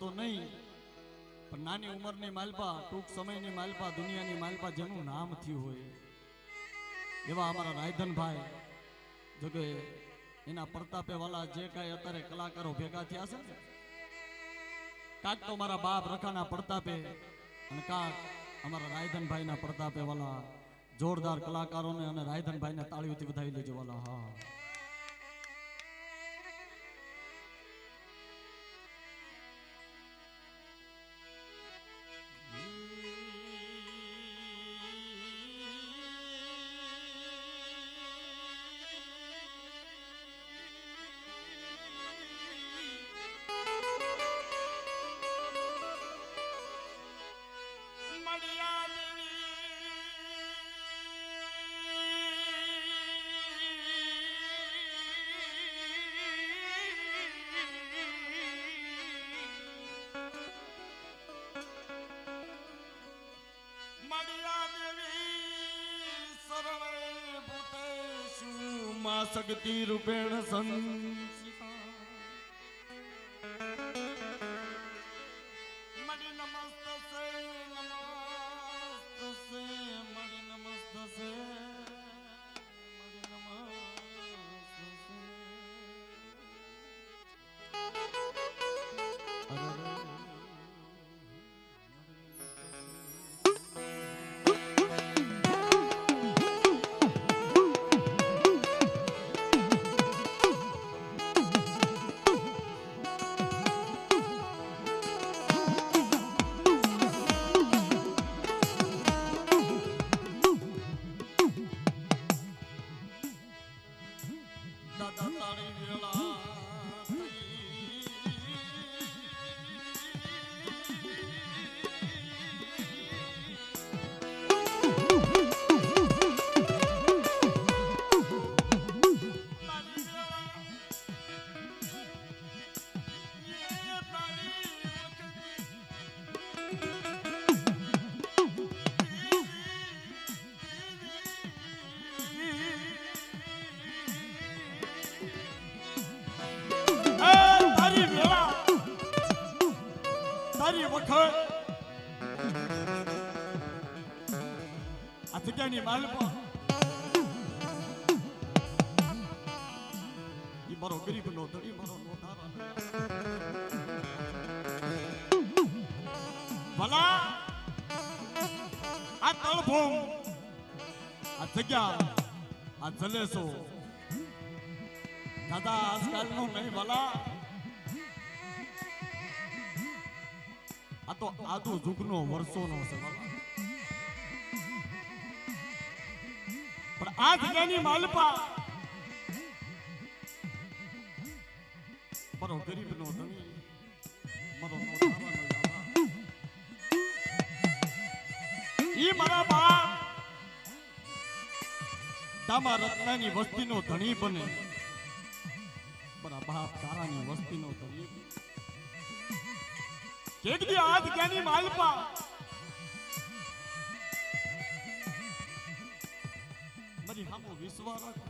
તો નહીં, પણ નાની ઉંમરની માલપા, ટૂંક સમયની માલપા, દુનિયાની માલપા જેનું નામ થયું હોય. એવા અમારા રાયધનભાઈ જોકે એના પ્રતાપે વાલા જે કાંઈ અત્યારે કલાકારો ભેગા થયા છે કાંક તો મારા બાપ રખાના પ્રતાપે અને કાંક અમારા રાયધનભાઈના પ્રતાપે વાલા જોરદાર કલાકારોને અને રાયધનભાઈને તાળીઓથી વધાવી લેજો વાલા, હા. શક્તિ રૂપેણ સંસિતા તળભૂમ આ જગ્યા આ જલેસો દાદા આજકાલનું નહીં ભલા આ તો આદુ જુગનો વર્ષોનો છે. પણ આ જગ્યાની માલપા મારો ગરીબનો ધણી દામા રત્નાની વસ્તીનો ધણી બને. બાપ તારાની વસ્તીનો ધણી. કેક દી આ જગ્યાની માલપા? મારી હામો વિશ્વાસ રાખો.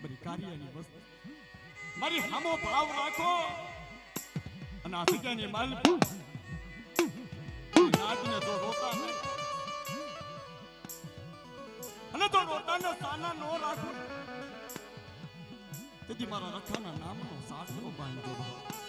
મારી કાર્યની વસ્તુ. મારી હામો ભાવ રાખો. અને આ જગ્યાની માલપા. નાદને તો રોતા નહીં. અને તો રોતાને સાના નો રાખો. તેથી મારા રખાના નામનો સાસરો બાંધ્યો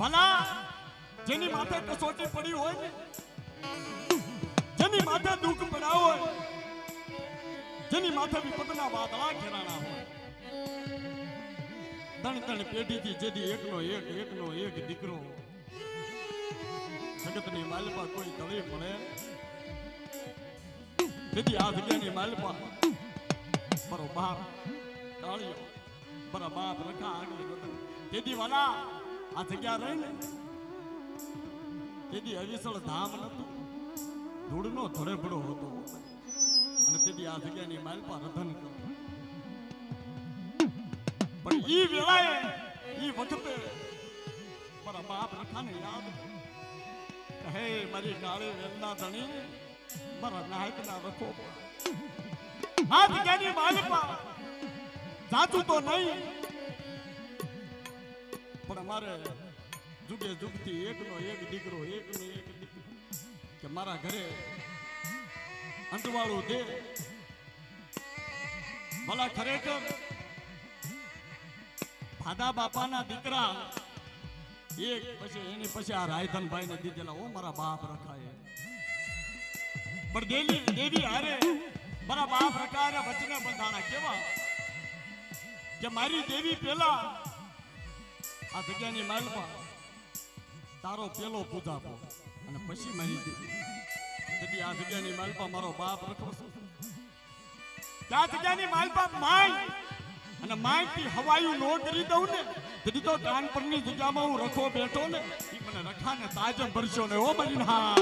ભલા, જેની માથે કસોટી પડી હોય ને, જેની માથે દુઃખ પડ્યા હોય, જેની માથે વિપદના વાદળા ઘેરાણા હોય. ત્રણ ત્રણ પેઢીથી જેથી એકનો એક એકનો એક દીકરો જગતની માલપા કોઈ તળી પડે. તેથી આ જગ્યાની માલપા બરોબર બાપ કાળિયો રખા આગળ તેથી વાલા આ જગ્યા રહી ને? તેથી અવિસળ ધામ નતું ધૂળનો ધડેભડો હતો. અને તેથી આ જગ્યાની માલપા રધન કર્યું પણ ઈ વેળાએ, ઈ વખતે મારા બાપ રખાને યાદ હે મારી કાળે વેલના ધણી, મારા નાયકના રખો આ જગ્યાની માલપા જાતું તો નહીં પણ અમારે જુગે જુગથી એકનો એક દીકરો, એકનો એક દીકરો. કે મારા ઘરે અંતવાળું દે ભલા ખરેખર ભાદા બાપાના દીકરા એક પછી એની પછી આ રાયધનભાઈ ને દીધેલા, ઓ મારા બાપ રખાય. પણ દેવી દેવી હારે મારા બાપ રખાય વચને બંધાણા કેવા? કે મારી દેવી પેલા આ જગ્યાની માલમાં તારો પેલો પૂજાપો. અને પછી મારી તેથી આ જગ્યાની માલપા મારો બાપ રખો ત્યાં જગ્યાની માલપા માય અને માયથી હવાયું નો કરી દઉં ને, તેથી તો કાનપુરની જગ્યામાં હું રખો બેઠો ને એ મને રખાને તાજમ ભરશો ને ઓ મરીન હા.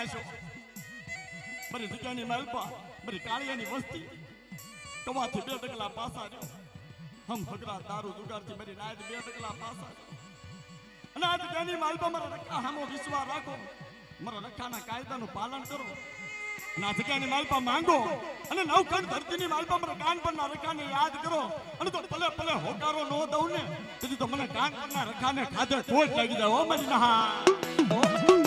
હતાશો મારી જગ્યાની માલપા મારી કાળિયાની વસ્તી. કવાથી બે ડગલા પાસા રહ્યો. હમ ભગરા દારૂ જુગારથી મારી નાયદ બે ડગલા પાસા અને આ જગ્યાની માલપા મારા રખા હામો વિશ્વાસ રાખો. મારા રખાના કાયદાનું પાલન કરો. અને આ જગ્યાની માલપા માંગો. અને નવખંડ ધરતીની માલપા મારા કાન પરના રખાને યાદ કરો. અને તો ભલે ભલે હોકારો ન દઉં ને તો મને કાન પરના રખાને ખાધે ખોટ લાગી જાય. ઓ મારી ના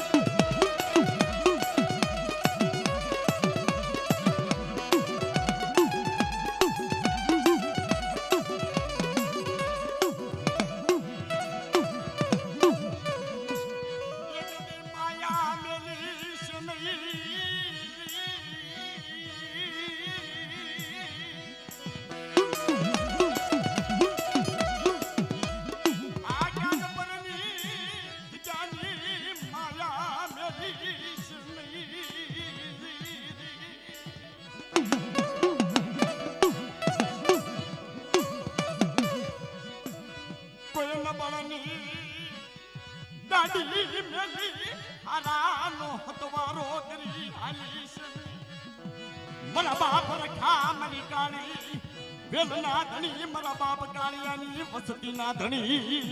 વસતીના ધણી.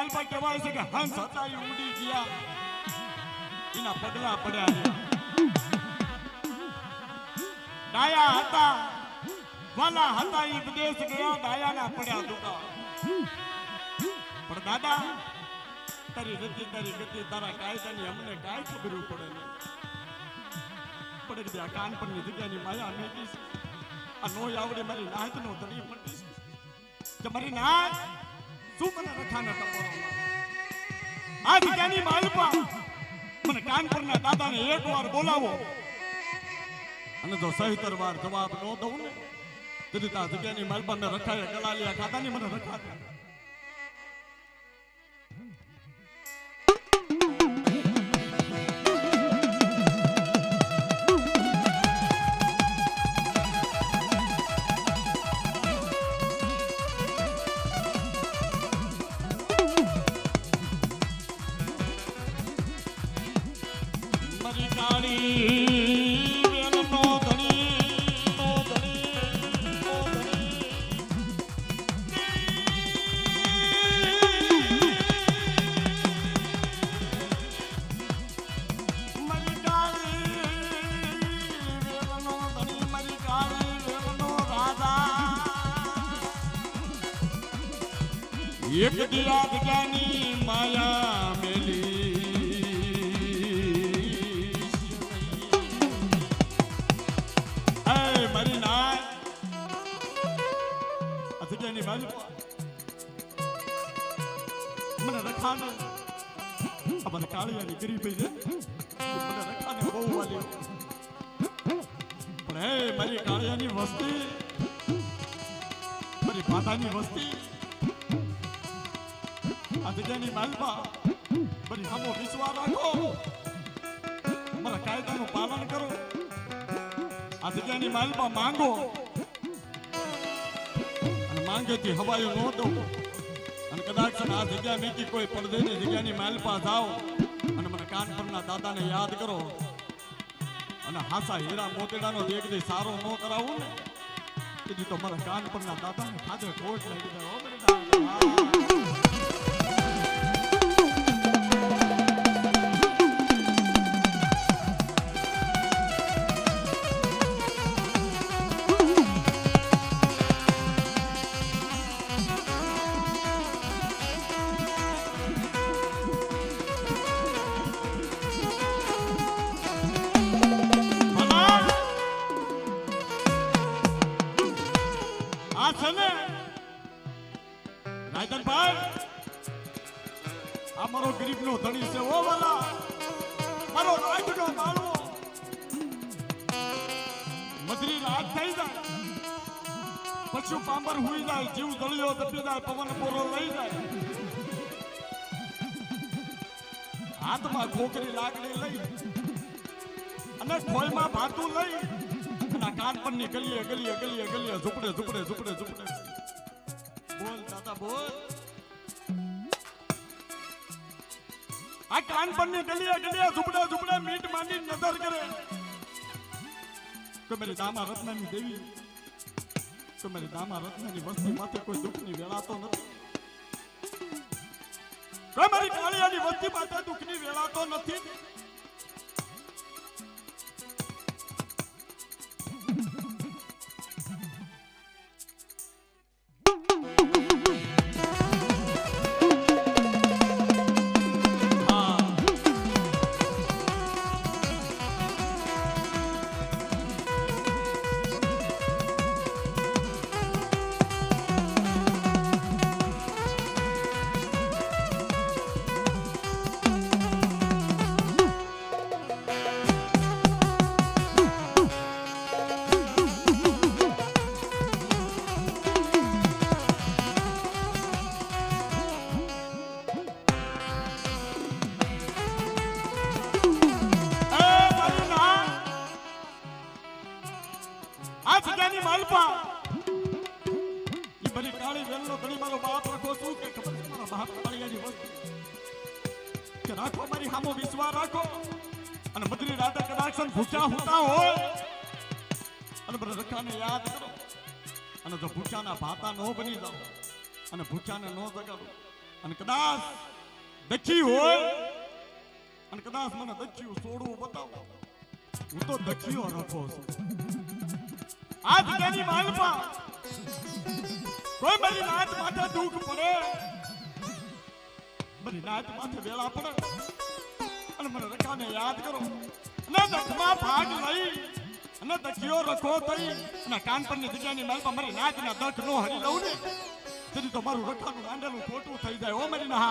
માલપા કહેવાય છે કે હંસ હતા એ ઉડી ગયા. એના પગલા પડ્યા ડાયા હતા. વાલા હતા ઈ વિદેશ ગયા, ડાયાના પડ્યા દુકા પણ દાદા, તારી રતિ, તારી ગતિ, તારા કાયદાની અમને કાંઈ ખબર પડે નહીં. પડે કે આ કાન પરની જગ્યાની માયા છે આ નોય આવડે મારી નાત નો તળી મટી કે મારી નાત શું મને રખાને ટપોરા આ જગ્યાની માલપા મને કાનપુરના દાદાને એક વાર બોલાવો. અને જો સહિતર વાર જવાબ ન દઉં ને, તેથી આ જગ્યાની માલપા મેં રખાય કલાલિયા ખાતાની મને રખા એક દિયા જગ્યાની માયા મેલી. એ મારી નાય. જગ્યાની બાજુ મને રખાને. આ મને કાળિયાની ગરીબી છે. મને રખાને બહુ વાલી. પણ હે મારી કાળિયાની વસ્તી. મારી માતાની વસ્તી. આ જગ્યાની માલમાં બધી સામો વિશ્વાસ રાખો. મારા કાયદાનું પાલન કરો. આ જગ્યાની માલમાં માંગો. અને માંગેથી હવાયો ન દો. અને કદાચ આ જગ્યા નીચે કોઈ પડદેની જગ્યાની માલપા જાઓ અને મને કાનપુરના દાદાને યાદ કરો. અને હાસા હીરા મોતેડાનો દેખદી સારો ન કરાવું ને કીધું તો મારા કાનપુરના દાદાને ખાતે ખોટ લાગી જાય. આ ગરીબ નો ધણી છે ઓ વાલા. મારો રાજનો માળવો. મધરી રાત થઈ જાય. પશુ પાંબર હુઈ જાય, જીવ દળિયો દબી જાય, પવન પોરો લઈ જાય. હાથમાં ખોકરી લાકડી લઈ અને ખોલમાં ભાતું લઈ અને કાન પરની ગલીએ ગલીએ ગલીએ ગલીએ ઝુપડે ઝુપડે ઝુપડે ઝુપડે. બોલ દાદા, બોલ. કાન પરની ગલિયા ગલિયા ઝૂપડે ઝૂપડે, મીટ માંડી નજર કરે. તો મારી દામા રત્નની દેવી, તો મારી દામા રત્નની વસ્તી માથે કોઈ દુઃખની વેળા તો નથી. તો મારી કાળિયાની વસ્તી માથે વેળા તો નથી. ભૂખ્યાને ન જગાડો. અને કદાચ દખી હોય, અને કદાચ મને દખ્યું છોડવું બતાવો. હું તો દખ્યો રખો છું. આજ તેની માલમાં કોઈ મારી નાત માથે દુઃખ પડે? મારી નાત માથે વેળા પડે? અને મને રખાને યાદ કરો. અને દખમાં ભાગ લઈ અને દખિયો રખો થઈ અને કાનપરની જગ્યાની માલમાં મારી નાતના દખ નો હરી લઉં ને. તેથી તમારું મારું રખાનું આંડેલું ખોટું થઈ જાય. ઓ મારી ના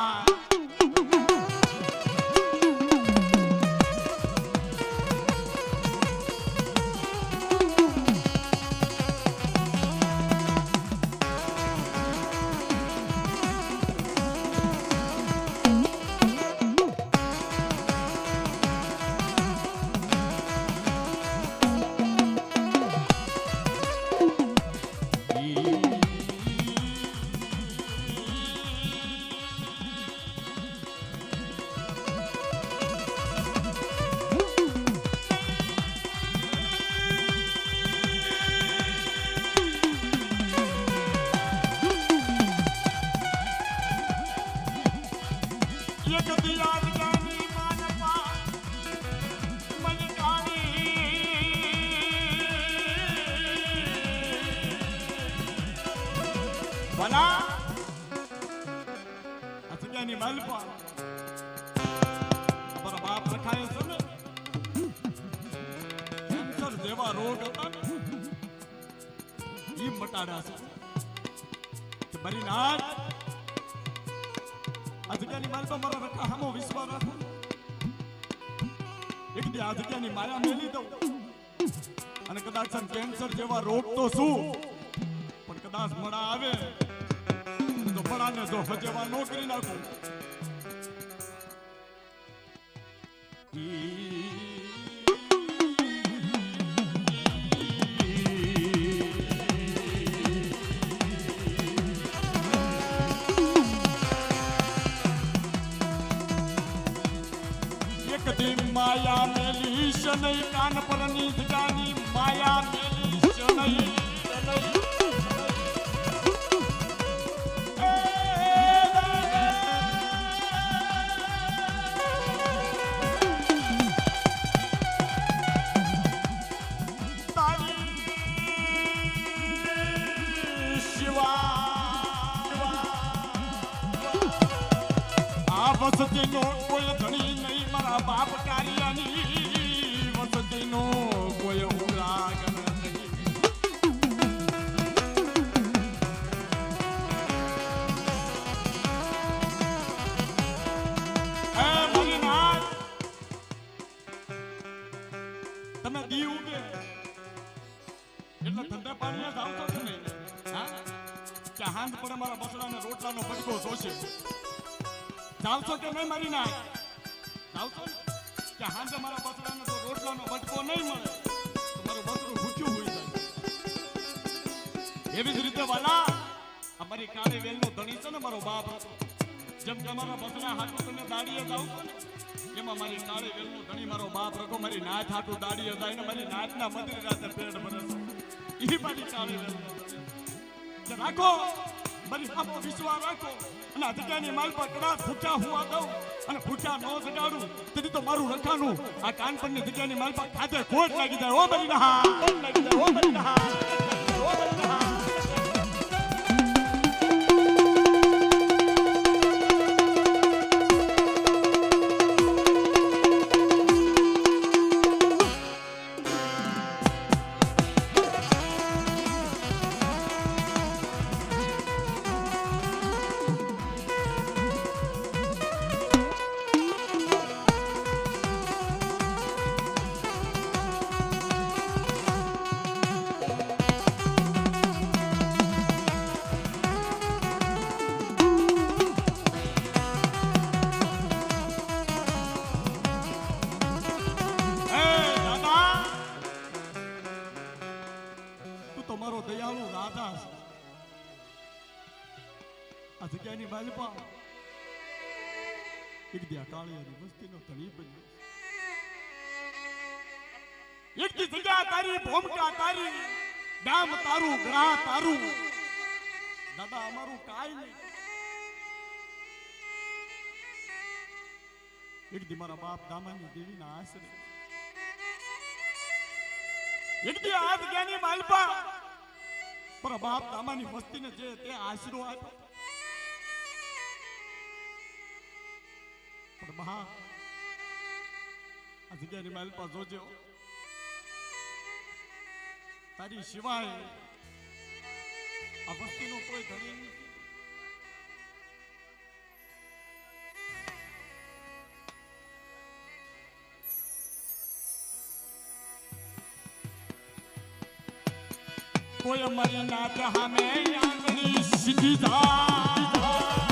ભલા આ જગ્યાની માલપા અમારા બાપ ને કેન્સર જેવા છે કે મારી નાથ આ જગ્યાની માલ પર મારા વિશ્વાસ રાખો એક માયા મેલી દઉં અને કદાચ કેન્સર જેવા રોગ તો શું પણ કદાચ મળા આવે મડાને જો હજેવા નો કરી નાખું એક દી માયા મેલી શનૈ કાન પરની જગાની માયા છો કે નહીં મારી નાખ. આવતો ને? કે હાંજે મારા બસડાને તો રોટલાનો બટકો નહીં મળે તમારું મારું બસડું ભૂખ્યું હોઈ જાય. એવી જ રીતે વાલા અમારી કાળી વેલનો ધણી છે ને મારો બાપ હતો. જેમ તમારા અમારા હાથું તમે દાડીએ જાવ છો ને, એમાં મારી કાળી વેલનો ધણી મારો બાપ રખો મારી નાથ હાટું દાડીએ જાય ને મારી નાથના મંદિર રાતે પેટ ભરે રાખો સામો વિશ્વાસ રાખો અને જગ્યાની માલ પર કદાચ ભૂચા હુવા દઉં અને ભૂચા ન જગાડું. તેથી તો મારું રખાનું આ કાનપણની જગ્યાની માલ પર ખાતે ખોટ લાગી જાય ઓ ખોટ લાગી જાય ઓ નહા ઓ બરી દાદા અમારું નહીં. એક દી મારા બાપ દામાની દેવીના આશરે. એક દી આ જ્ઞાની માલપા પર બાપ દામાની વસ્તીને જે તે આશરો આપ્યો. પણ મહા આ જગ્યાની માલપા જોજો તારી સિવાય કોઈ ધણી નથી કોઈ અમારી નાત હામે આંગળી સીધી જા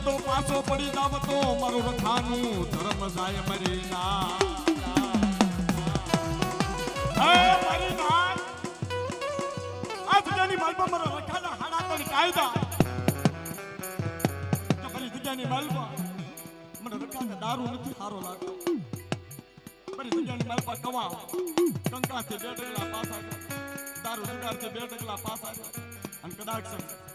દેતો પાછો પડી જાવ તો મારું રખાનું ધર્મ જાય મરી દારૂ નથી સારો લાગતો મારી જગ્યાની માલપા કવાવ કંકાથી બે ડગલા પાછા દારૂ જુગારથી બે ડગલા પાછા અને કદાચ